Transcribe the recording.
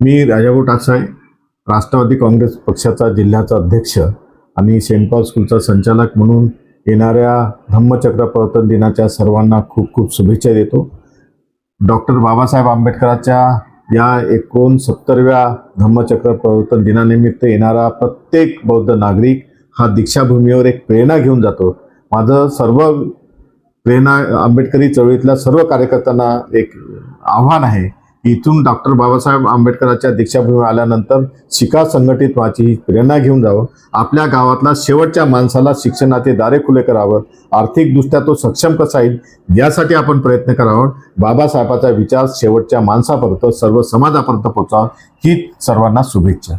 मी राजाभाऊ टाकसाळे राष्ट्रवादी काँग्रेस पक्षाचा जिल्ह्याचा अध्यक्ष आणि सेंट पॉल स्कूलचा संचालक म्हणून येणाऱ्या धम्मचक्र प्रवर्तन दिनाच्या सर्वांना खूप खूप शुभेच्छा देतो. डॉक्टर बाबासाहेब आंबेडकरांच्या या एकोणसत्तरव्या धम्मचक्र प्रवर्तन दिनानिमित्त येणारा प्रत्येक बौद्ध नागरिक हा दीक्षाभूमीवर एक प्रेरणा घेऊन जातो. माझं सर्व प्रेरणा आंबेडकरी चळवळीतल्या सर्व कार्यकर्त्यांना एक आव्हान आहे. इथून डॉक्टर बाबासाहेब आंबेडकरांच्या दीक्षाभूमी आल्यानंतर शिका संघटित व्हायची ही प्रेरणा घेऊन जावं. आपल्या गावातला शेवटच्या माणसाला शिक्षणाचे दारे खुले करावं. आर्थिकदृष्ट्या तो सक्षम कसा येईल यासाठी आपण प्रयत्न करावा. बाबासाहेबाचा विचार शेवटच्या माणसापर्यंत सर्व समाजापर्यंत पोहोचावा ही सर्वांना शुभेच्छा.